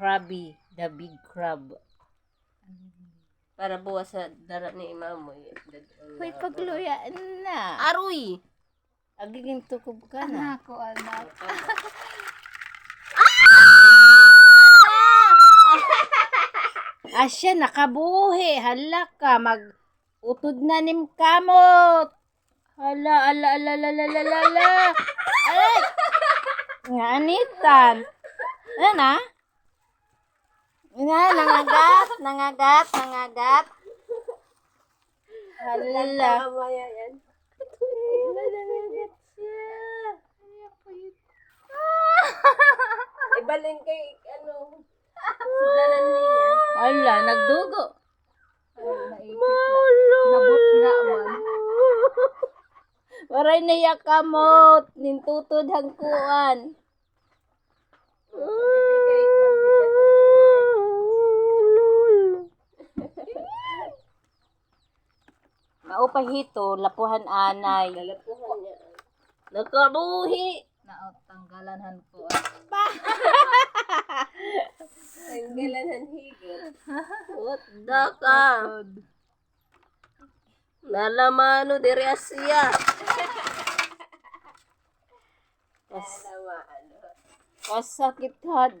crabby, the big crab. Para buwas sa dara ni imam mo. Hoy, pagluya na. Aroy! Agiging tukob ka na. Ako, anak. Asya, nakabuhi. Hala ka, mag utod na nim kamot. Hala, ala, ala, ala, ala, ala, ala. Ay! Nga anitan. Ano na? Nga, nangagat, nangagat, nangagat. Hala. Mamaya yan. Ibalin kay, ano, sudanan niya. Hala, nagdugo. Nabot nga man. Waray na yakamot. Nintutod hangkuan. Maupahito, lapuhan anay. Lalapuhan niya. Nakabuhi! Naot, tanggalan ko. Tanggalan ang higot. What the ka? Nalamano diri asya. Kasakit had.